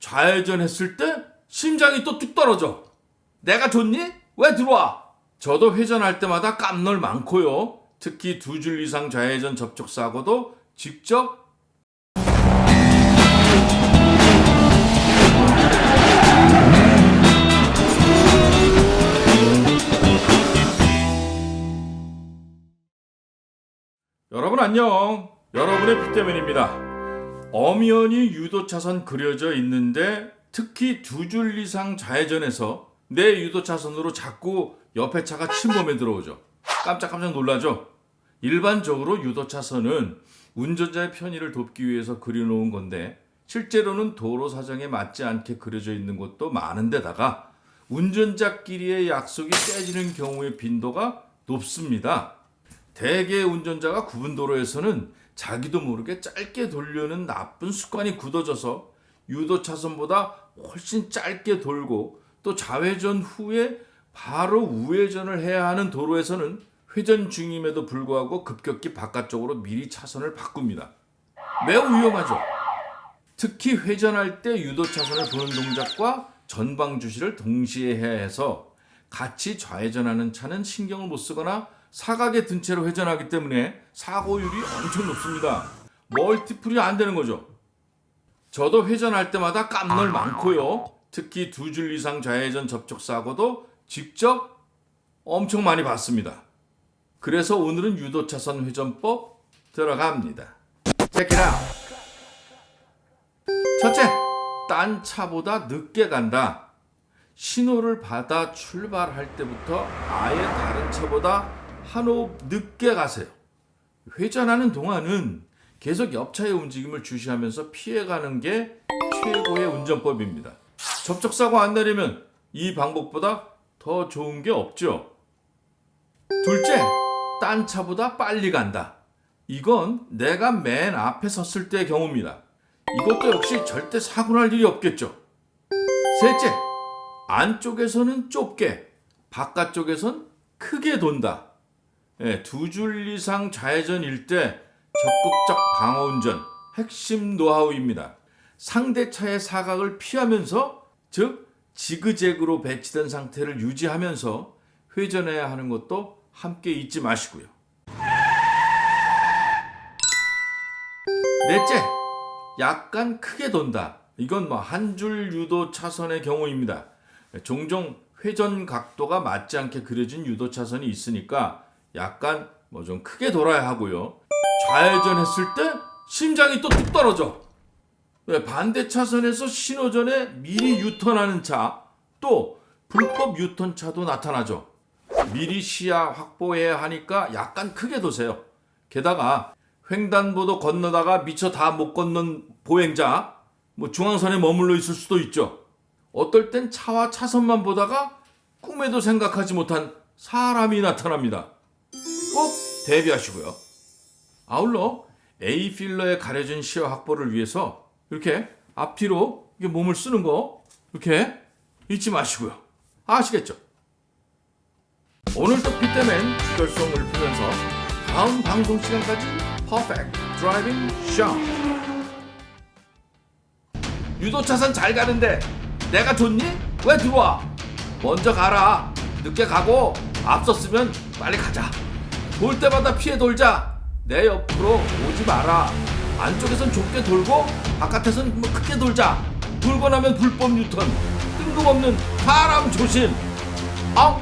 좌회전 했을 때 심장이 또 뚝 떨어져. 내가 좋니? 왜 들어와? 저도 회전할 때마다 깜놀 많고요. 특히 두 줄 이상 좌회전 접촉 사고도 직접 여러분 안녕. 여러분의 피때맨입니다. 엄연히 유도 차선 그려져 있는데 특히 두 줄 이상 좌회전해서 내 유도 차선으로 자꾸 옆에 차가 침범해 들어오죠. 깜짝깜짝 놀라죠. 일반적으로 유도 차선은 운전자의 편의를 돕기 위해서 그려놓은 건데 실제로는 도로 사정에 맞지 않게 그려져 있는 곳도 많은데다가 운전자끼리의 약속이 깨지는 경우의 빈도가 높습니다. 대개 운전자가 구분 도로에서는 자기도 모르게 짧게 돌려는 나쁜 습관이 굳어져서 유도 차선보다 훨씬 짧게 돌고 또 좌회전 후에 바로 우회전을 해야 하는 도로에서는 회전 중임에도 불구하고 급격히 바깥쪽으로 미리 차선을 바꿉니다. 매우 위험하죠. 특히 회전할 때 유도 차선을 보는 동작과 전방 주시를 동시에 해야 해서 같이 좌회전하는 차는 신경을 못 쓰거나 사각에 든 채로 회전하기 때문에 사고율이 엄청 높습니다. 멀티플이 안 되는 거죠. 저도 회전할 때마다 깜놀 많고요. 특히 두 줄 이상 좌회전 접촉 사고도 직접 엄청 많이 봤습니다. 그래서 오늘은 유도차선 회전법 들어갑니다. Out. 첫째, 딴 차보다 늦게 간다. 신호를 받아 출발할 때부터 아예 다른 차보다 한 호흡 늦게 가세요. 회전하는 동안은 계속 옆차의 움직임을 주시하면서 피해가는 게 최고의 운전법입니다. 접촉사고 안 내리면 이 방법보다 더 좋은 게 없죠. 둘째, 딴 차보다 빨리 간다. 이건 내가 맨 앞에 섰을 때의 경우입니다. 이것도 역시 절대 사고 날 일이 없겠죠. 셋째, 안쪽에서는 좁게, 바깥쪽에선 크게 돈다. 예, 두줄 이상 좌회전일 때 적극적 방어 운전 핵심 노하우입니다. 상대 차의 사각을 피하면서 즉 지그재그로 배치된 상태를 유지하면서 회전해야 하는 것도 함께 잊지 마시고요. 넷째, 약간 크게 돈다. 이건 뭐 한 줄 유도 차선의 경우입니다. 종종 회전 각도가 맞지 않게 그려진 유도 차선이 있으니까 약간 뭐 좀 크게 돌아야 하고요. 좌회전했을 때 심장이 또 뚝 떨어져. 네, 반대 차선에서 신호전에 미리 유턴하는 차, 또 불법 유턴 차도 나타나죠. 미리 시야 확보해야 하니까 약간 크게 도세요. 게다가 횡단보도 건너다가 미처 다 못 건넌 보행자, 뭐 중앙선에 머물러 있을 수도 있죠. 어떨 땐 차와 차선만 보다가 꿈에도 생각하지 못한 사람이 나타납니다. 꼭 대비하시고요. 아울러 A 필러에 가려진 시야 확보를 위해서 이렇게 앞뒤로 이게 몸을 쓰는 거 이렇게 잊지 마시고요. 아시겠죠? 오늘도 피때맨 주절송을 풀면서 다음 방송 시간까지 퍼펙트 드라이빙 샷 유도차선 잘 가는데 내가 좋니? 왜 들어와? 먼저 가라 늦게 가고 앞섰으면 빨리 가자 돌 때마다 피해 돌자. 내 옆으로 오지 마라. 안쪽에선 좁게 돌고 바깥에선 뭐 크게 돌자. 돌고 나면 불법 유턴 뜬금없는 사람 조심. 아